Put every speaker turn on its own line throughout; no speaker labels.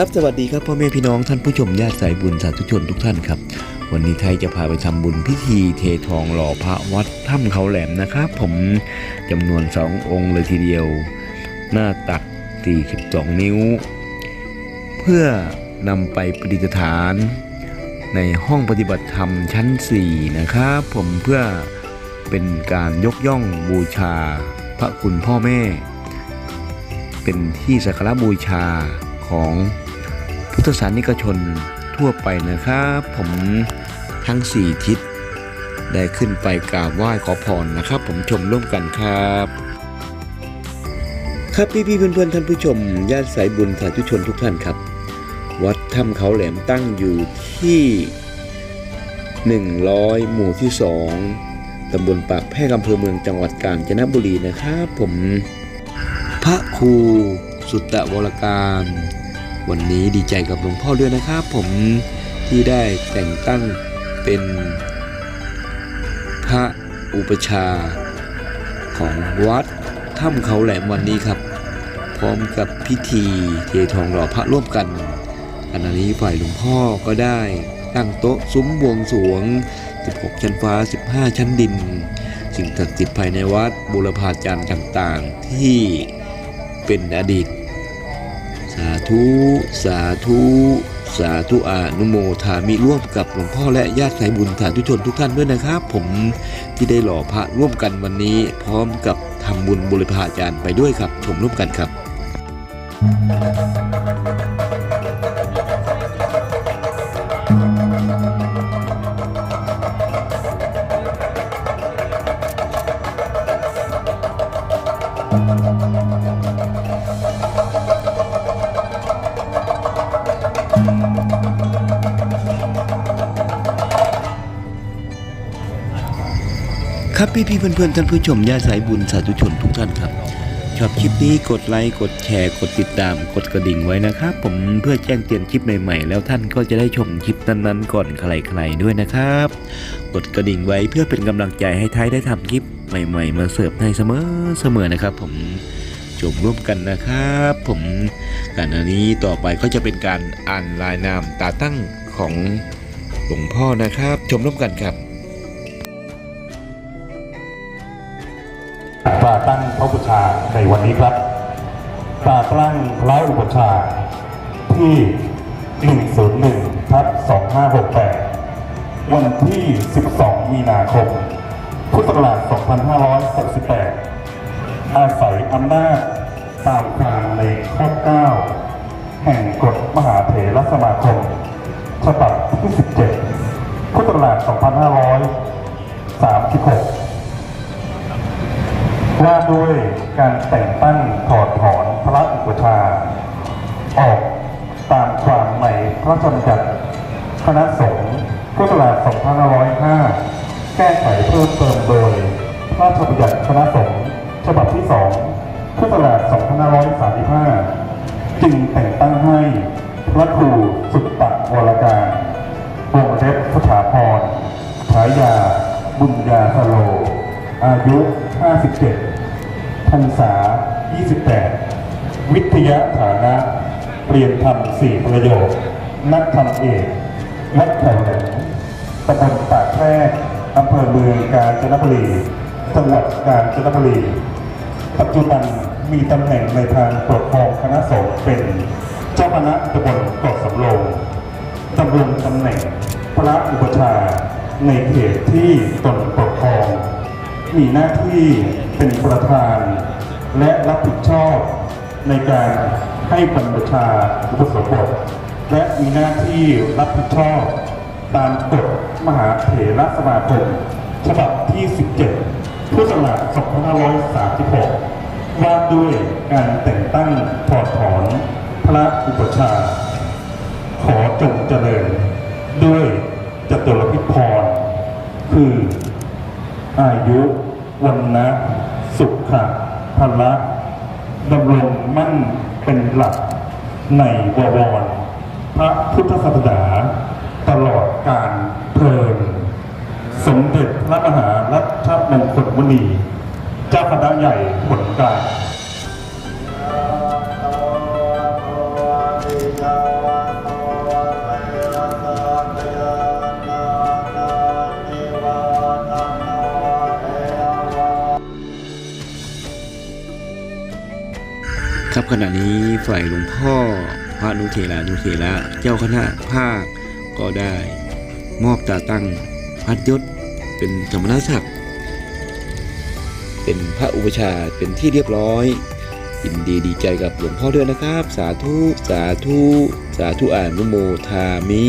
ครับสวัสดีครับพ่อแม่พี่น้องท่านผู้ชมญาติสายบุญสาธุชนทุกท่านครับ วันนี้ไทยจะพาไปทำบุญพิธีเททองหล่อพระวัดถ้ำเขาแหลมนะครับ ผมจำนวนสององค์เลยทีเดียว หน้าตัก 42 นิ้ว เพื่อนำไปประดิษฐาน ในห้องปฏิบัติธรรมชั้น 4 นะครับผมเพื่อเป็นการยกย่องบูชาพระคุณพ่อแม่ เป็นที่สักการะบูชาของ พุทธศาสนิกชนทั่วไปนะครับ ผมทั้ง 4 ทิศได้ขึ้นไปกราบไหว้ขอพรนะครับ ผมชมร่วมกันครับ ครับพี่พี่ๆเพื่อนๆท่านผู้ชมญาติสายบุญสาธุชนทุกท่านครับ วัดถ้ำเขาแหลมตั้งอยู่ที่ 100 หมู่ที่ 2ตำบลปากแพรกอำเภอเมืองจังหวัดกาญจนบุรีนะครับ ผม พระครูสุตตะวรการ วันนี้ดีใจกับหลวงพ่อด้วยนะครับ ผมที่ได้แต่งตั้งเป็นพระอุปชาของวัดถ้ำเขาแหลมวันนี้ครับ พร้อมกับพิธีเททองหล่อพระร่วมกันขณะนี้ฝ่ายหลวงพ่อก็ได้ตั้งโต๊ะซุ้มบวงสวง 16 ชั้นฟ้า 15 ชั้นดิน สิ่งศักดิ์สิทธิ์ภายในวัดบูรพาจารย์ต่างๆ ที่เป็นอดีตาธุ สาธุ สาธุอานุโมทามิร่วมกับหลวงพ่อและญาติสายบุญสาธุชนทุกท่านด้วยนะครับ ผมที่ได้หล่อพระร่วมกันวันนี้ พร้อมกับทำบุญบุรพาจารย์ไปด้วยครับ ชมร่วมกันครับ ครับพี่พี่ๆเพื่อนท่านผู้ชมญาติสายบุญสาธุชนทุกท่านครับ ชอบคลิปนี้กดไลค์กดแชร์กดติดตามกดกระดิ่งไว้นะครับ ผมเพื่อแจ้งเตือนคลิปใหม่ๆ แล้วท่านก็จะได้ชมคลิปนั้นๆก่อนใครๆด้วยนะครับ กดกระดิ่งไว้เพื่อเป็นกำลังใจให้ท้ายได้ทำคลิปใหม่ ๆ มาเสิร์ฟให้เสมอเสมอนะครับ ผมชมร่วมกันนะครับ ผมการอันนี้ต่อไปก็จะเป็นการอ่านรายนามตาตั้งของหลวงพ่อนะครับ ชมร่วมกันครับ
มาตั้งพระบูชาในวันนี้ครับมาตั้งระอุปชาที่ 101ทับ2568 วันที่ 12 มีนาคม พุทธศักราช2568 อาศัยอำนาจตามความในข้อ9แห่งกฎมหาเถรสมาคม ฉบับที่ 17 พุทธศักราช2536 ว่าด้วยการแต่งตั้งถอดถอนพระอุปชา ออกตามความในพระราชบัญญัติคณะสงฆ์พุทธศักราช2505 แก้ไขเพิ่มเติมโดยพระราชบัญญัติคณะสงฆ์ฉบับที่ 2 พุทธศักราช2535 จึงแต่งตั้งให้พระครูสุตตะวรการวงเล็บสถาพรฉายา บุญญาสโล อายุ 57 พรรษา 28 วิทยาฐานะเรียนธรรมสี่ประโยค นักธรรมเอกวัดเขาแหลมตำบลปากแพรกอำเภอเมืองกาญจนบุรี จังหวัดกาญจนบุรี ปัจจุบันมีตำแหน่งในทางปกครองคณะสงฆ์เป็นเจ้าคณะตำบลเกาะสำโรงดำรงตำแหน่งพระอุปชาในเขตที่ตนปกครอง มีหน้าที่ เป็นประธาน และรับผิดชอบในการให้บรรพชาอุปสมบท และมีหน้าที่รับผิดชอบตามกฎมหาเถรสมาคมฉบับที่ 17 พุทธศักราช2536 ว่าด้วยการแต่งตั้งถอดถอนพระอุปชา ขอจงเจริญ ด้วยจตุรพิพรคืออายุวันนะ สุขะพละดำรงมั่นเป็นหลักในบวรพระพุทธศาสนาตลอดการเพลินสมเด็จพระมหารัชมงคลมุนี เจ้าคณะใหญ่ผลกลาง
ครับขณะนี้ฝ่ายหลวงพ่อพระนุเถระนุเถระเจ้าคณะภาคก็ได้มอบตาตั้งพัดยศเป็นสมณศักดิ์เป็นพระอุปชาเป็นที่เรียบร้อยยินดีดีใจกับหลวงพ่อด้วยนะครับ สาธุ สาธุ สาธุอานุโมทามิ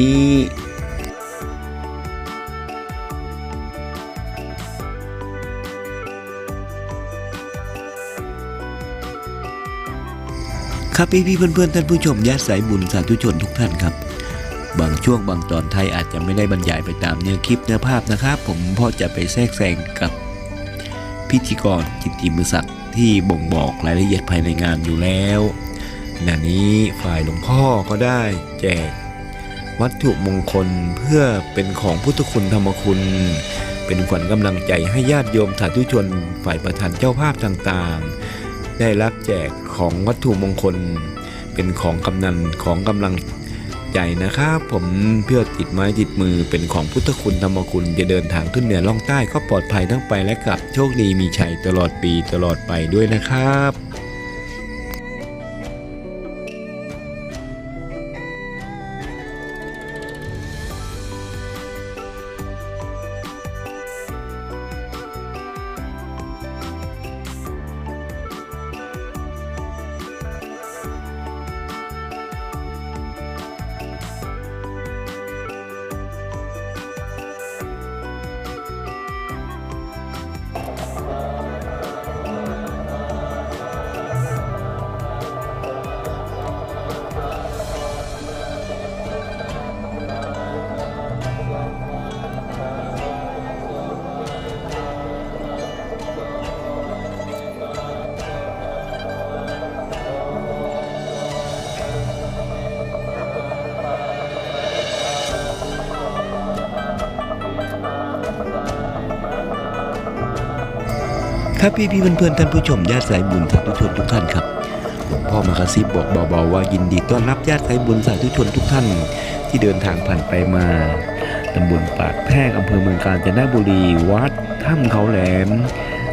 ครับพี่พี่ๆเพื่อนท่านผู้ชมญาติสายบุญสาธุชนทุกท่านครับ บางช่วงบางตอนไทยอาจจะไม่ได้บรรยายไปตามเนื้อคลิปเนื้อภาพนะครับ ผมเพราะจะไปแทรกแซงกับพิธีกรจิตติมือศักดิ์ที่บ่งบอกรายละเอียดภายในงานอยู่แล้วขณะนี้ฝ่ายหลวงพ่อก็ได้แจกวัตถุมงคลเพื่อเป็นของพุทธคุณธรรมคุณ เป็นขวัญกำลังใจให้ญาติโยมสาธุชนฝ่ายประธานเจ้าภาพต่างๆ ได้รับแจกของวัตถุมงคล เป็นของกำนันของกำลังใจนะครับผมเพื่อติดไม้ติดมือเป็นของพุทธคุณธรรมคุณจะเดินทางขึ้นเหนือล่องใต้ก็ปลอดภัยทั้งไปและกลับโชคดีมีชัยตลอดปีตลอดไปด้วยนะครับ ครับพี่พี่ๆเพื่อนท่านผู้ชมญาติสายบุญสาธุชนทุกท่านครับหลวงพ่อมากระซิบบอกเบาๆว่ายินดีต้อนรับญาติสายบุญสาธุชนทุกท่าน ที่เดินทางผ่านไปมาตำบลปากแพรกอำเภอเมืองกาญจนบุรีวัดถ้ำเขาแหลม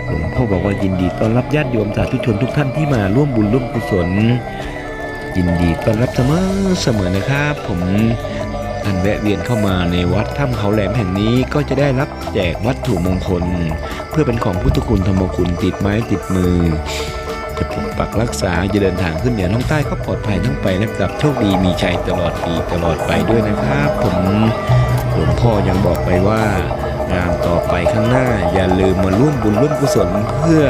หลวงพ่อบอกว่ายินดีต้อนรับญาติโยมสาธุชนทุกท่านที่มาร่วมบุญร่วมกุศล ยินดีต้อนรับเสมอเสมอนะครับ ผม ท่านแวะเวียนเข้ามาในวัดถ้ำเขาแหลมแห่งนี้ก็จะได้รับแจกวัตถุมงคล เพื่อเป็นของพุทธคุณธรรมคุณติดไม้ติดมือ จะปกปักรักษาจะเดินทางขึ้นเหนือล่องใต้ก็ปลอดภัยทั้งไปและกลับโชคดีมีชัยตลอดปีตลอดไปด้วยนะครับ ผมหลวงพ่อยังบอกไปว่างานต่อไปข้างหน้าอย่าลืมมาร่วมบุญร่วมกุศลเพื่อ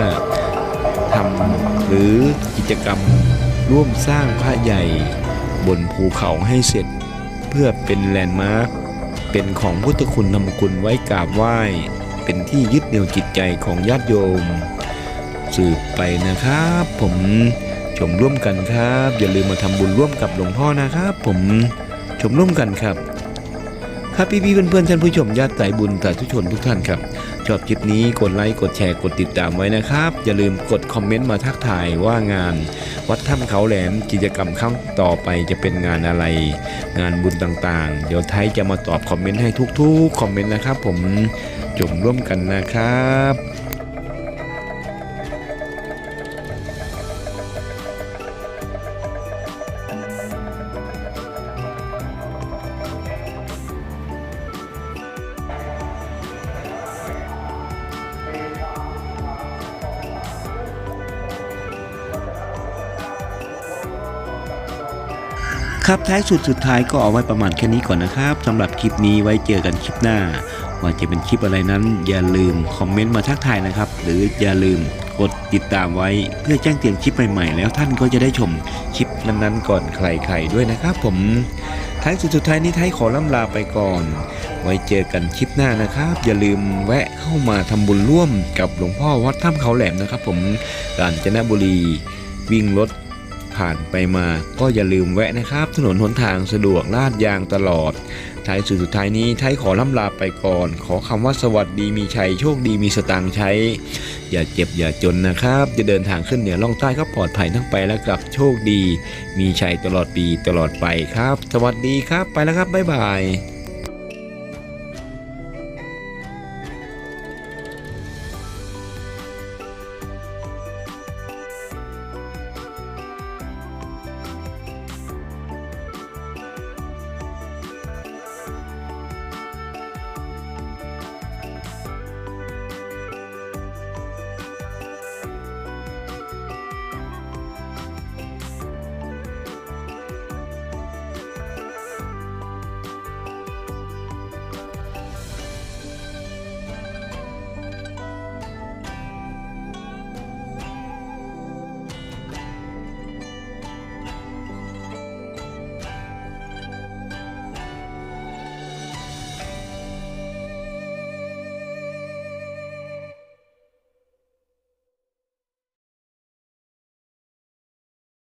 ทำหรือกิจกรรมร่วมสร้างพระใหญ่บนภูเขาให้เสร็จ เพื่อเป็นแลนด์มาร์คเป็นของพุทธคุณธรรมคุณไว้กราบไหว้ เป็นที่ยึดเหนี่ยวจิตใจของญาติโยม สืบไปนะครับ ผมชมร่วมกันครับ อย่าลืมมาทำบุญร่วมกับหลวงพ่อนะครับ ผมชมร่วมกันครับครับพี่ๆเพื่อนๆท่านผู้ชมญาติสายบุญสาธุชนทุกท่านครับ ชอบคลิปนี้กดไลค์กดแชร์กดติดตามไว้นะครับ อย่าลืมกดคอมเมนต์มาทักทายว่างาน วัดถ้ำเขาแหลมกิจกรรมครั้งต่อไปจะเป็นงานอะไร งานบุญต่างๆ เดี๋ยวไทยจะมาตอบคอมเมนต์ให้ทุกๆคอมเมนต์นะครับ ผมจมร่วมกันนะครับ ครับท้ายสุดสุดท้ายก็เอาไว้ประมาณแค่นี้ก่อนนะครับสำหรับคลิปนี้ไว้เจอกันคลิปหน้า ว่าจะเป็นคลิปอะไรนั้น อย่าลืมคอมเมนต์มาทักทายนะครับ หรืออย่าลืมกดติดตามไว้เพื่อแจ้งเตือนคลิปใหม่ๆ แล้วท่านก็จะได้ชมคลิปนั้นๆ ก่อนใครๆด้วยนะครับ ผมท้ายสุดสุดท้ายนี้ท้ายขอล่ำลาไปก่อน ไว้เจอกันคลิปหน้านะครับ อย่าลืมแวะเข้ามาทำบุญร่วมกับหลวงพ่อวัดถ้ำเขาแหลมนะครับ ผมกาญจนบุรีวิ่งรถ ผ่านไปมา ก็อย่าลืมแวะนะครับ ถนนหนทางสะดวกลาดยางตลอดท้ายสุดสุดท้ายนี้ท้ายขอล่ำลาไปก่อน ขอคำว่าสวัสดีมีชัยโชคดีมีสตางค์ใช้ อย่าเจ็บอย่าจนนะครับ จะเดินทางขึ้นเหนือล่องใต้ก็ปลอดภัยทั้งไปและกลับโชคดี มีชัยตลอดปีตลอดไปครับ สวัสดีครับไปแล้วครับบ๊ายบาย